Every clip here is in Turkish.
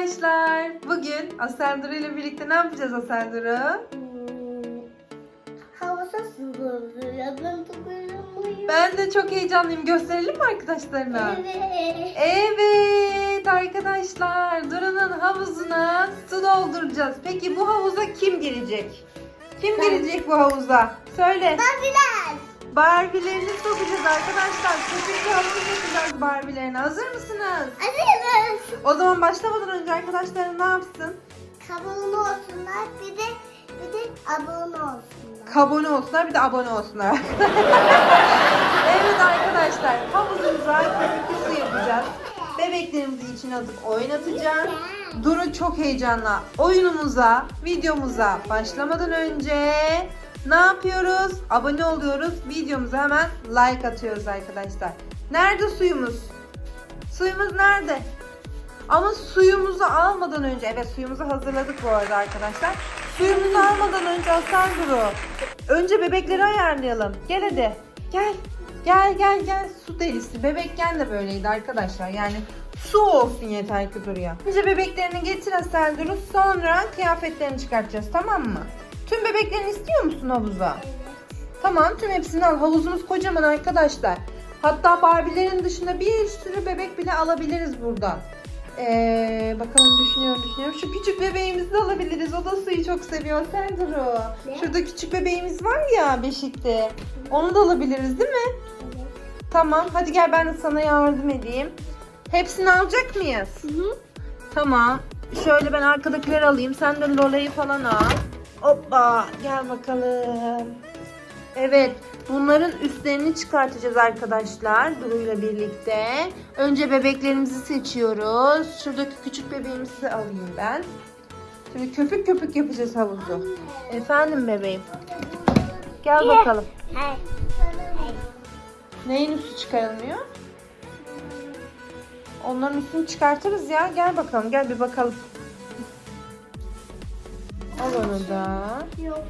arkadaşlar. Bugün Asenduru ile birlikte ne yapacağız Asenduru? Hmm, Havası sızlıyor. Ben. Ben de çok heyecanlıyım. Gösterelim mi arkadaşlarına? Evet. Evet arkadaşlar. Duru'nun havuzuna su dolduracağız. Peki bu havuza kim girecek? Kim Ben. girecek bu havuza? Söyle. Babiler. Barbie'lerini sokacağız arkadaşlar. Köpük havuz yapacağız Barbie'lerine. Hazır mısınız? Hazırız. O zaman başlamadan önce arkadaşlarım ne yapsın? Kabulü olsunlar. Bir de bir de abone olsunlar. Abone olsunlar bir de abone olsunlar. evet arkadaşlar havuzumuza köpüklü su yapacağız. Bebeklerimizi içine atıp oynatacağız. Duru çok heyecanlı. Oyunumuza, videomuza başlamadan önce ne yapıyoruz? Abone oluyoruz. Videomuza hemen like atıyoruz arkadaşlar. Nerede suyumuz? Suyumuz nerede? Ama suyumuzu almadan önce, evet suyumuzu hazırladık bu arada arkadaşlar. Suyumuzu almadan önce Aslan Duru. Önce bebekleri ayarlayalım. Gel hadi. Gel. Gel gel gel. Su delisi. Bebekken de böyleydi arkadaşlar. Yani su olsun yeter ki Duru'ya. Önce bebeklerini getir Aslan Duru. Sonra kıyafetlerini çıkartacağız tamam mı? Tüm bebeklerini istiyor musun havuza? Tamam tüm hepsini al. Havuzumuz kocaman arkadaşlar. Hatta Barbie'lerin dışında bir sürü bebek bile alabiliriz buradan. Ee, bakalım düşünüyorum düşünüyorum. Şu küçük bebeğimizi de alabiliriz. O da suyu çok seviyor. Sen Duru. Şurada küçük bebeğimiz var ya beşikte. Onu da alabiliriz değil mi? Evet. Tamam. Hadi gel ben de sana yardım edeyim. Hepsini alacak mıyız? Tamam. Şöyle ben arkadakileri alayım. Sen de Lola'yı falan al. Hoppa. Gel bakalım. Evet. Bunların üstlerini çıkartacağız arkadaşlar. Duru'yla birlikte. Önce bebeklerimizi seçiyoruz. Şuradaki küçük bebeğimizi alayım ben. Şimdi köpük köpük yapacağız havuzu. Efendim bebeğim. Gel bakalım. Neyin üstü çıkarılmıyor? Onların üstünü çıkartırız ya. Gel bakalım. Gel bir bakalım. Al onu da. Yok.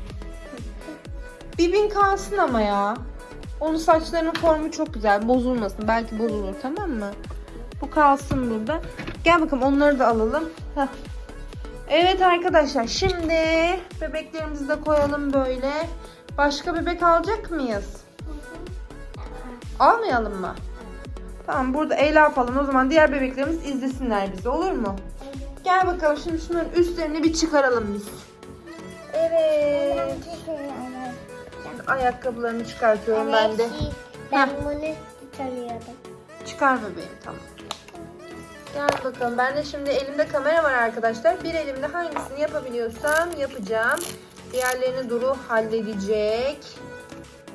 Bibin kalsın ama ya. Onun saçlarının formu çok güzel. Bozulmasın. Belki bozulur tamam mı? Bu kalsın burada. Gel bakalım onları da alalım. Heh. Evet arkadaşlar şimdi bebeklerimizi de koyalım böyle. Başka bebek alacak mıyız? Almayalım mı? Tamam burada Ela falan o zaman diğer bebeklerimiz izlesinler bizi olur mu? Gel bakalım şimdi şunların üstlerini bir çıkaralım biz. Evet. Ayakkabılarını çıkartıyorum ben de. Ben Heh. bunu tanıyordum. Çıkar bebeğim tamam. Gel bakalım. Ben de şimdi elimde kamera var arkadaşlar. Bir elimde hangisini yapabiliyorsam yapacağım. Diğerlerini Duru halledecek.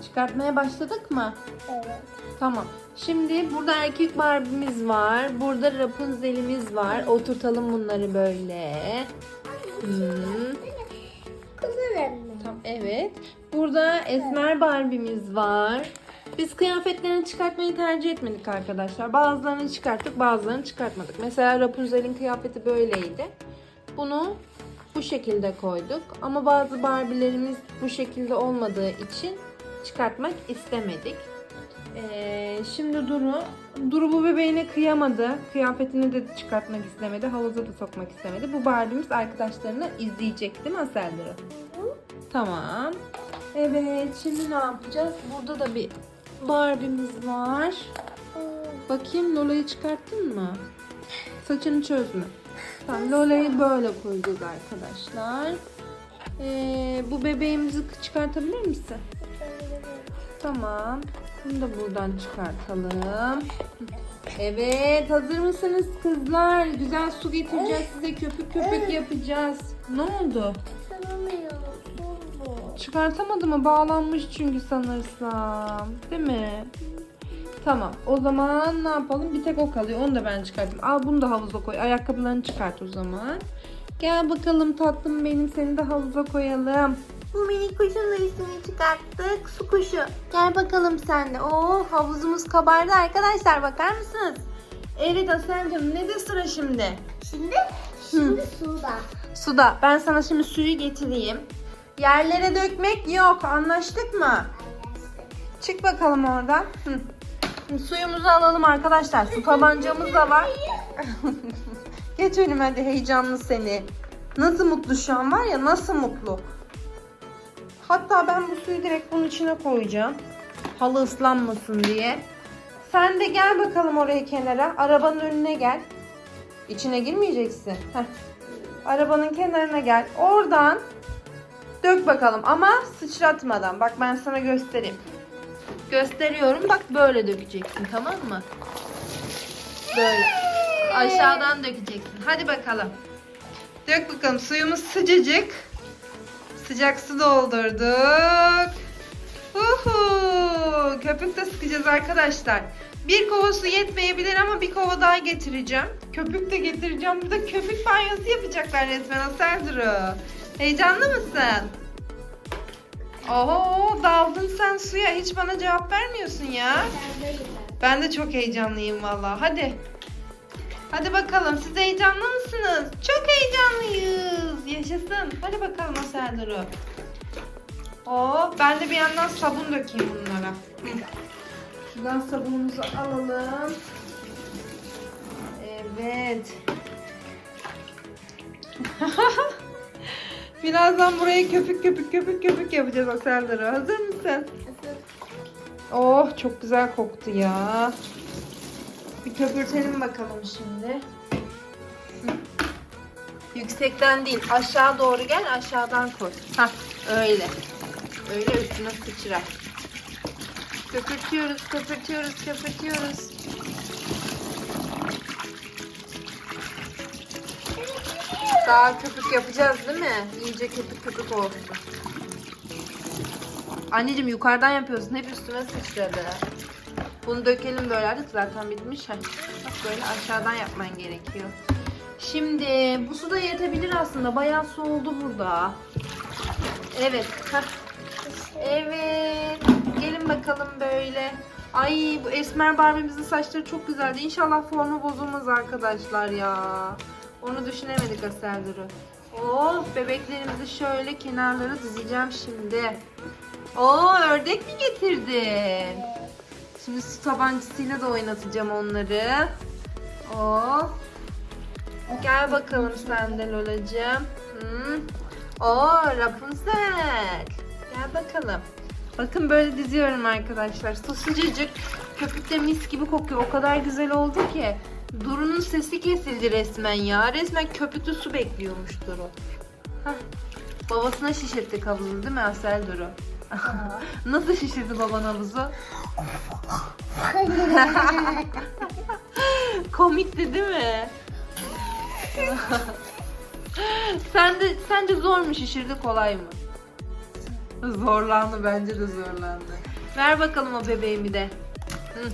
Çıkartmaya başladık mı? Evet. Tamam. Şimdi burada erkek Barbie'miz var. Burada Rapunzel'imiz var. Oturtalım bunları böyle. Hmm. Mı? Tamam, evet. Burada Esmer Barbie'miz var. Biz kıyafetlerini çıkartmayı tercih etmedik arkadaşlar. Bazılarını çıkarttık, bazılarını çıkartmadık. Mesela Rapunzel'in kıyafeti böyleydi. Bunu bu şekilde koyduk. Ama bazı Barbie'lerimiz bu şekilde olmadığı için çıkartmak istemedik. Ee, şimdi Duru, Duru bu bebeğine kıyamadı. Kıyafetini de çıkartmak istemedi. Havuza da sokmak istemedi. Bu Barbie'miz arkadaşlarını izleyecek değil mi Asel Duru? Tamam. Evet şimdi ne yapacağız? Burada da bir Barbie'miz var. Bakayım Lola'yı çıkarttın mı? Saçını çözme. Tamam Lola'yı böyle koyacağız arkadaşlar. Ee, bu bebeğimizi çıkartabilir misin? Tamam. Bunu da buradan çıkartalım. Evet hazır mısınız kızlar? Güzel su getireceğiz size köpük köpük yapacağız. Ne oldu? Çıkartamadı mı? Bağlanmış çünkü sanırsam. Değil mi? Tamam. O zaman ne yapalım? Bir tek o kalıyor. Onu da ben çıkartayım. Al bunu da havuza koy. Ayakkabılarını çıkart o zaman. Gel bakalım tatlım benim. Seni de havuza koyalım. Bu minik kuşun da ismini çıkarttık. Su kuşu. Gel bakalım sen de. Oo havuzumuz kabardı arkadaşlar. Bakar mısınız? Evet Aselcim ne de sıra şimdi? Şimdi, şimdi suda. Suda. Ben sana şimdi suyu getireyim. Yerlere dökmek yok. Anlaştık mı? Çık bakalım oradan. Hı. Suyumuzu alalım arkadaşlar. Su tabancamız da var. Geç önüme hadi heyecanlı seni. Nasıl mutlu şu an var ya nasıl mutlu. Hatta ben bu suyu direkt bunun içine koyacağım. Halı ıslanmasın diye. Sen de gel bakalım oraya kenara. Arabanın önüne gel. İçine girmeyeceksin. Heh. Arabanın kenarına gel. Oradan dök bakalım ama sıçratmadan. Bak ben sana göstereyim. Gösteriyorum. Bak böyle dökeceksin tamam mı? Böyle. Aşağıdan dökeceksin. Hadi bakalım. Dök bakalım. Suyumuz sıcacık. Sıcak su doldurduk. Uhu. Köpük de sıkacağız arkadaşlar. Bir kova su yetmeyebilir ama bir kova daha getireceğim. Köpük de getireceğim. Burada köpük banyosu yapacaklar resmen Aserduru. Heyecanlı mısın? Oho daldın sen suya. Hiç bana cevap vermiyorsun ya. Ben de çok heyecanlıyım valla. Hadi. Hadi bakalım siz heyecanlı mısınız? Çok heyecanlıyız. Yaşasın. Hadi bakalım Aserduru. Oo, ben de bir yandan sabun dökeyim bunlara. Şuradan sabunumuzu alalım. Evet. Birazdan burayı köpük köpük köpük köpük yapacağız Aserduru. Hazır mısın? Oh çok güzel koktu ya. Bir köpürtelim bakalım şimdi. Yüksekten değil aşağı doğru gel aşağıdan koy. Hah öyle. Öyle üstüne sıçra. Köpürtüyoruz köpürtüyoruz köpürtüyoruz. Daha köpük yapacağız değil mi? İyice köpük köpük olsun. Anneciğim yukarıdan yapıyorsun. Hep üstüme sıçradı. Bunu dökelim böyle artık zaten bitmiş. Heh. Bak böyle aşağıdan yapman gerekiyor. Şimdi bu su da yetebilir aslında. Bayağı su oldu burada. Evet. heh. Evet. Gelin bakalım böyle. Ay bu esmer Barbie'mizin saçları çok güzeldi. İnşallah formu bozulmaz arkadaşlar ya. Onu düşünemedik Aserdur'u. Oh bebeklerimizi şöyle kenarlara dizeceğim şimdi. Oo ördek mi getirdin? Şimdi su tabancasıyla da oynatacağım onları. Oh. Gel bakalım sen de Lolacığım. Hmm. Oo Rapunzel. Gel bakalım. Bakın böyle diziyorum arkadaşlar. Su sıcacık. Köpük de mis gibi kokuyor. O kadar güzel oldu ki. Duru'nun sesi kesildi resmen ya. Resmen köpüklü su bekliyormuş Duru. Hah. Babasına şişirttik havuzu değil mi Asel Duru? Nasıl şişirdi baban havuzu? Komikti değil mi? Sen de sence zor mu şişirdi kolay mı? Zorlandı bence de zorlandı. Ver bakalım o bebeğimi de. Hı.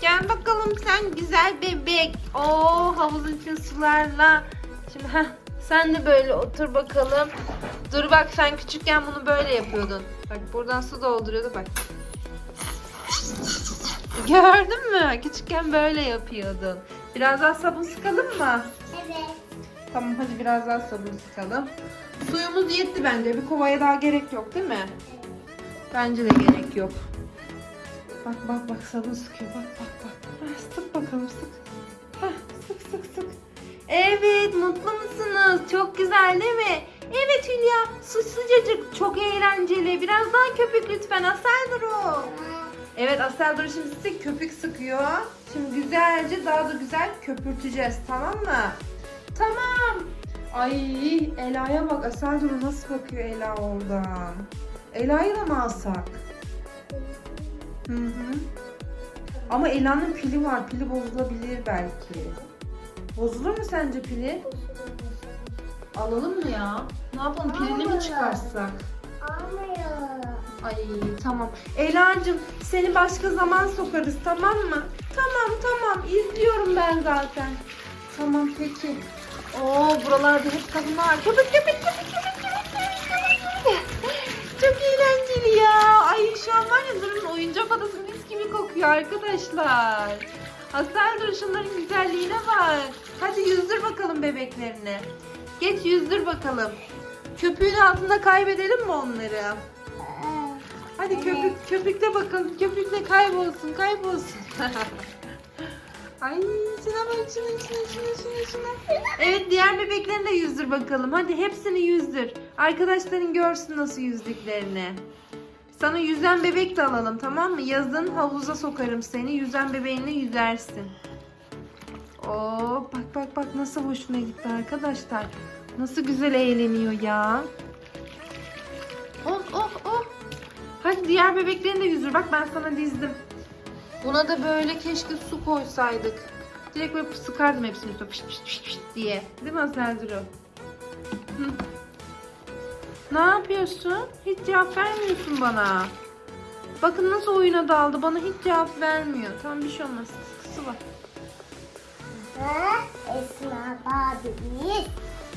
Gel bakalım sen güzel bebek. Oo havuzun için sularla. Şimdi heh, sen de böyle otur bakalım. Dur bak sen küçükken bunu böyle yapıyordun. Bak buradan su dolduruyordu bak. Gördün mü? Küçükken böyle yapıyordun. Biraz daha sabun sıkalım mı? Evet. Tamam hadi biraz daha sabun sıkalım. Suyumuz yetti bence. Bir kovaya daha gerek yok değil mi? Bence de gerek yok. Bak bak bak sabun sıkıyor. Bak bak bak. Heh, sık bakalım sık. Heh, sık sık sık. Evet mutlu musunuz? Çok güzel değil mi? Evet Hülya su sıcacık çok eğlenceli. Biraz daha köpük lütfen Asel Duru. Evet Asel Duru şimdi size köpük sıkıyor. Şimdi güzelce daha da güzel köpürteceğiz tamam mı? Tamam. Ay Ela'ya bak Asel Duru nasıl bakıyor Ela oradan. Ela'yı da mı alsak? Hı hı. Ama Ela'nın pili var. Pili bozulabilir belki. Bozulur mu sence pili? Alalım mı ya? Ne yapalım? Pilini mi çıkarsak? Almıyor. Ay tamam. Ela'cığım seni başka zaman sokarız tamam mı? Tamam tamam izliyorum ben zaten. Tamam peki. Oo buralarda hep kadınlar. Köpek köpek köpek köpek köpek köpek köpek. Çok eğlenceli ya. Ay şu an var ya Duru'nun oyuncak adası mis gibi kokuyor arkadaşlar. Asel Duru şunların güzelliğine bak. Hadi yüzdür bakalım bebeklerini. Geç yüzdür bakalım. Köpüğün altında kaybedelim mi onları? Hadi köpük köpükle bakalım. Köpükle kaybolsun, kaybolsun. Ay şuna bak şuna şuna şuna şuna şuna. Evet diğer bebeklerini de yüzdür bakalım. Hadi hepsini yüzdür. Arkadaşların görsün nasıl yüzdüklerini. Sana yüzen bebek de alalım tamam mı? Yazın havuza sokarım seni. Yüzen bebeğinle yüzersin. Oo, bak bak bak nasıl hoşuna gitti arkadaşlar. Nasıl güzel eğleniyor ya. Oh oh oh. Hadi diğer bebeklerini de yüzdür. Bak ben sana dizdim. Buna da böyle keşke su koysaydık. Direkt böyle sıkardım hepsini üstüne pişt pişt pişt pişt diye. Değil mi Aselduru? Hı. Ne yapıyorsun? Hiç cevap vermiyorsun bana. Bakın nasıl oyuna daldı. Bana hiç cevap vermiyor. Tamam bir şey olmaz. Sıkısı var. Esma Barbie'miz.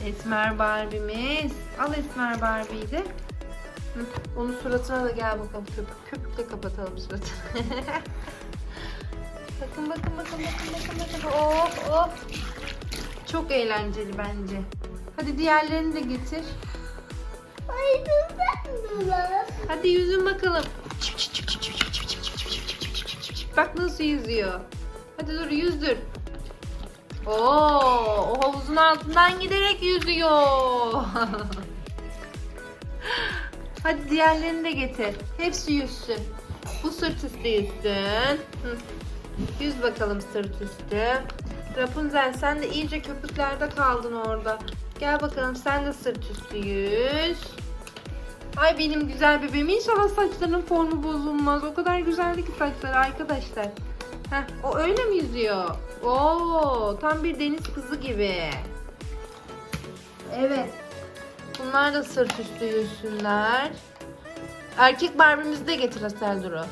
Esmer Barbie'miz. Al Esmer Barbie'yi de. Hı, Onun suratına da gel bakalım. Köpük köpükle kapatalım suratını. bakın bakın bakın bakın bakın bakın. Oh oh. Çok eğlenceli bence. Hadi diğerlerini de getir. Ay Hadi yüzün bakalım. Bak nasıl yüzüyor. Hadi dur yüzdür. Oo, o havuzun altından giderek yüzüyor. Hadi diğerlerini de getir. Hepsi yüzsün. Bu sırt üstü yüzsün. Hı. Yüz bakalım sırt üstü. Rapunzel sen de iyice köpüklerde kaldın orada. Gel bakalım sen de sırt üstü yüz. Ay benim güzel bebeğim inşallah saçlarının formu bozulmaz. O kadar güzeldi ki saçları arkadaşlar. Heh, o öyle mi yüzüyor? Oo, tam bir deniz kızı gibi. Evet. Bunlar da sırt üstü yüzsünler. Erkek Barbie'mizi de getir Asel Duru.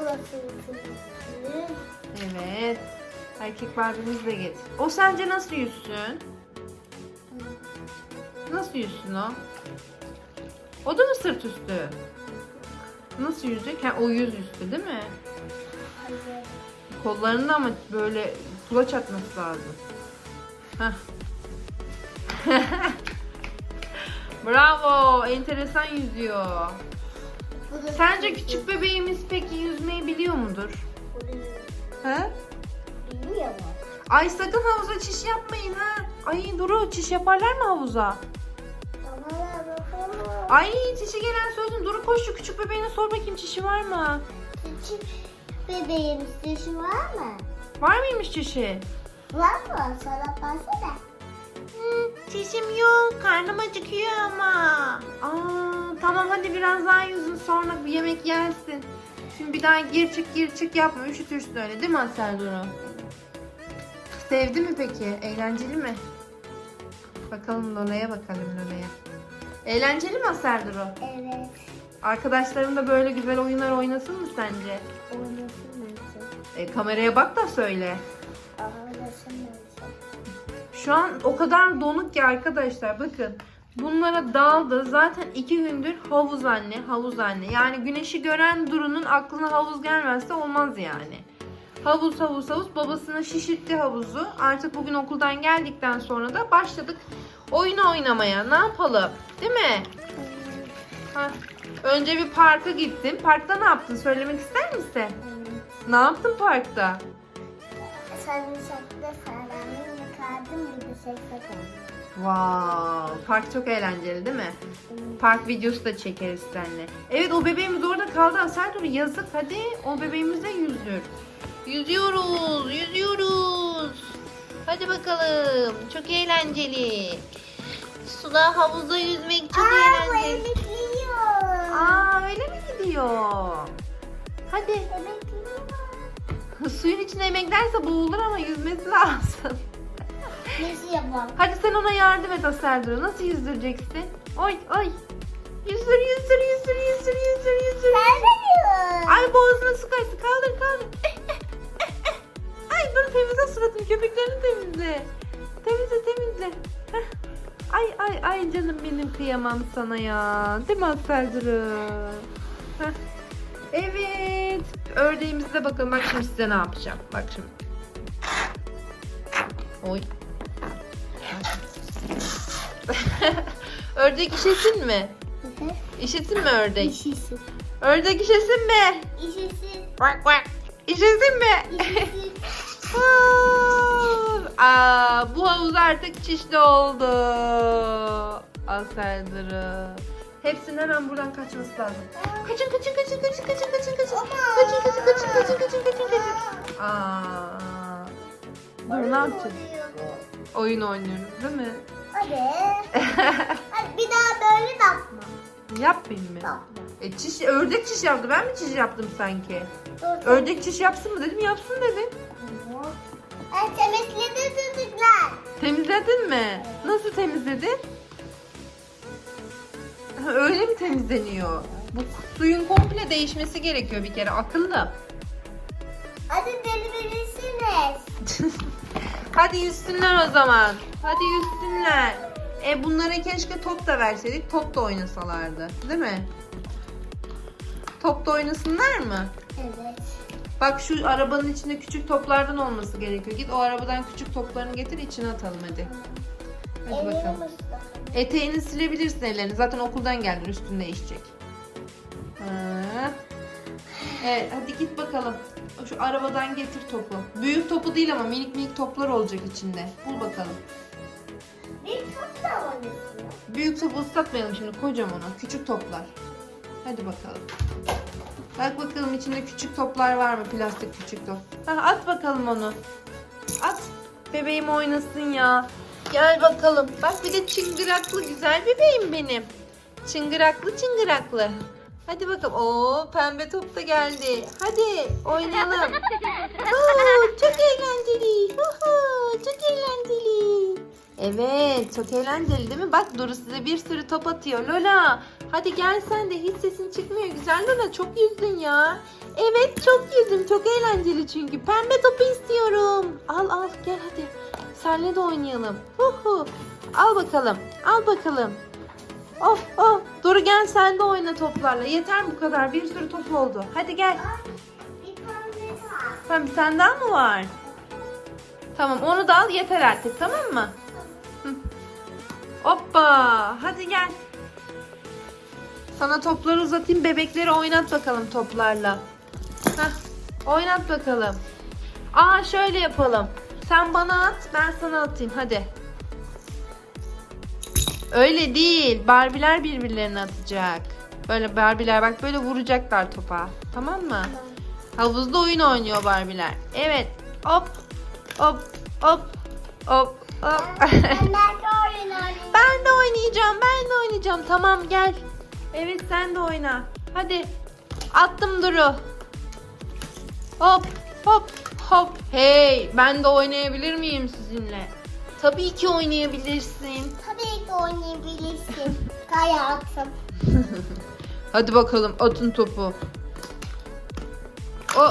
Burası. Evet. Erkek Barbie'mizi de getir. O sence nasıl yüzsün? Nasıl yüzsün o? O da mı sırt üstü? Nasıl yüzecek? Ha, o yüz üstü değil mi? Hayır. Kollarını ama böyle kulaç atması lazım. Bravo. Enteresan yüzüyor. Sence küçük bebeğimiz peki yüzmeyi biliyor mudur? He? Biliyor mu? Ay sakın havuza çiş yapmayın ha. Ay Duru çiş yaparlar mı havuza? Ay çişi gelen söyledim. Duru koş şu küçük bebeğine sor bakayım çişi var mı? Küçük bebeğin üstü var mı? Var mıymış çişi? Var mı? Sana baksana. Çişim yok. Karnım acıkıyor ama. Aa, tamam hadi biraz daha yüzün sonra bir yemek yersin. Şimdi bir daha gir çık gir çık yapma. Üşütürsün öyle değil mi Asel Duru? Sevdi mi peki? Eğlenceli mi? Bakalım Lola'ya bakalım Lola'ya. Eğlenceli mi Asel Duru? Evet. Arkadaşlarım da böyle güzel oyunlar oynasın mı sence? Oynasın bence. E, kameraya bak da söyle. Oynasın bence. Şu an o kadar donuk ki arkadaşlar bakın. Bunlara daldı. Zaten iki gündür havuz anne, havuz anne. Yani güneşi gören Duru'nun aklına havuz gelmezse olmaz yani. Havuz havuz havuz babasına şişirtti havuzu. Artık bugün okuldan geldikten sonra da başladık oyun oynamaya. Ne yapalım? Değil mi? Ha. Önce bir parka gittim. Parkta ne yaptın? Söylemek ister misin? Ne yaptın parkta? Sarımsaklı sarımın yıkardım bir de koydum. Wow, park çok eğlenceli değil mi? Park videosu da çekeriz seninle. Evet o bebeğimiz orada kaldı. Aserdur yazık hadi o bebeğimize yüzdür. Yüzüyoruz, yüzüyoruz. Hadi bakalım. Çok eğlenceli. Suda havuzda yüzmek çok Aa eğlenceli. emekliyor. Aa öyle mi gidiyor? Hadi. Emekliyor. Suyun içine emeklerse boğulur ama yüzmesi lazım. Nasıl yapalım? Hadi sen ona yardım et Aserdur. Nasıl yüzdüreceksin? Oy oy. Yüzdür yüzdür yüzdür yüzdür yüzdür yüzdür. Ben veriyorum. Ay boğazına su kaçtı. Kaldır kaldır. Ay dur temizle suratını. Köpüklerini temizle. Temizle temizle. Ay ay ay canım benim kıyamam sana ya. Değil mi Aseldur'um? Heh. Evet. Ördeğimize bakalım. Bak şimdi size ne yapacağım. Bak şimdi. Oy. Ördek işesin mi? Hı hı. İşesin mi ördek? İşisi. Ördek işesin mi? İşisi. Quack quack. İşesin mi? Aa, bu havuz artık çişli oldu. Aseldırı. Hepsinin hemen buradan kaçması lazım. Kaçın kaçın kaçın kaçın kaçın kaçın kaçın. Kaçın kaçın kaçın kaçın kaçın kaçın kaçın. Aa. Dur ne yapacağız? Oyun oynuyoruz değil mi? Hadi. Hadi bir daha böyle de. Yapmayayım mı? Yapma. E çiş, ördek çiş yaptı. Ben mi çiş yaptım sanki? Dur. Ördek çiş yapsın mı dedim yapsın dedim. Ay temizledi çocuklar. Temizledin mi? Nasıl temizledin? Öyle mi temizleniyor? Bu suyun komple değişmesi gerekiyor bir kere akıllı. Hadi deli verirsiniz. Hadi yüzsünler o zaman. Hadi yüzsünler. E bunlara keşke top da verseydik top da oynasalardı. Değil mi? Top da oynasınlar mı? Evet. Bak şu arabanın içinde küçük toplardan olması gerekiyor. Git o arabadan küçük toplarını getir içine atalım hadi. Hadi bakalım. Eteğini silebilirsin ellerini. Zaten okuldan geldin üstünde değişecek. Ha. Evet hadi git bakalım. Şu arabadan getir topu. Büyük topu değil ama minik minik toplar olacak içinde. Bul bakalım. Bir top da oynasın. Büyük topu ıslatmayalım şimdi. Kocaman o. Küçük toplar. Hadi bakalım. Bak bakalım içinde küçük toplar var mı? Plastik küçük top. Ha, at bakalım onu. At. Bebeğim oynasın ya. Gel bakalım. Bak bir de çıngıraklı güzel bebeğim benim. Çıngıraklı çıngıraklı. Hadi bakalım. Oo pembe top da geldi. Hadi oynayalım. Oo, çok eğlenceli. Oho, çok eğlenceli. Evet çok eğlenceli değil mi? Bak Duru size bir sürü top atıyor. Lola hadi gel sen de hiç sesin çıkmıyor. Güzel Lola çok yüzdün ya. Evet çok yüzdüm. Çok eğlenceli çünkü. Pembe topu istiyorum. Al al gel hadi. Senle de oynayalım. Huhu. Al bakalım. Al bakalım. Oh oh. Duru gel sen de oyna toplarla. Yeter bu kadar. Bir sürü top oldu. Hadi gel. Tamam bir tane daha mı var? Tamam onu da al yeter artık tamam mı? Hı. Hoppa hadi gel. Sana topları uzatayım bebekleri oynat bakalım toplarla. Heh, oynat bakalım. Aa şöyle yapalım. Sen bana at ben sana atayım hadi. Öyle değil. Barbiler birbirlerine atacak. Böyle Barbiler bak böyle vuracaklar topa. Tamam mı? Havuzda oyun oynuyor Barbiler. Evet. Hop. Hop. Hop. Hop. Hop. Ben belki oyun oynayayım. ben de oynayacağım. Ben de oynayacağım. Tamam gel. Evet sen de oyna. Hadi. Attım Duru. Hop. Hop. Hop. Hey, ben de oynayabilir miyim sizinle? Tabii ki oynayabilirsin. Tabii ki oynayabilirsin. Hayatım. Hadi bakalım atın topu. O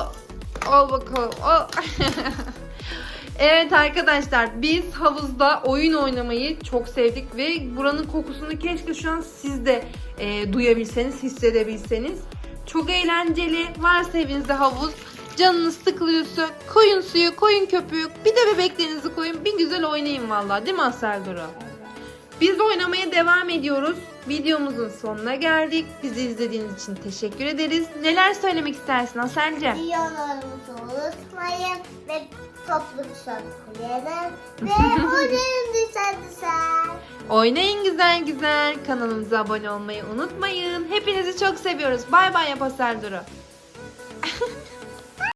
al bakalım. O. evet arkadaşlar biz havuzda oyun oynamayı çok sevdik ve buranın kokusunu keşke şu an siz de e, duyabilseniz, hissedebilseniz. Çok eğlenceli. Varsa evinizde havuz. Canınız sıkılıyorsa koyun suyu, koyun köpüğü, bir de bebeklerinizi koyun. Bir güzel oynayın vallahi değil mi Asel Duru? Biz oynamaya devam ediyoruz. Videomuzun sonuna geldik. Bizi izlediğiniz için teşekkür ederiz. Neler söylemek istersin Aselce? Videolarımızı unutmayın ve topluluk kullanın ve oynayın düşer düşer. Oynayın güzel güzel. Kanalımıza abone olmayı unutmayın. Hepinizi çok seviyoruz. Bay bay yap Asel Duru.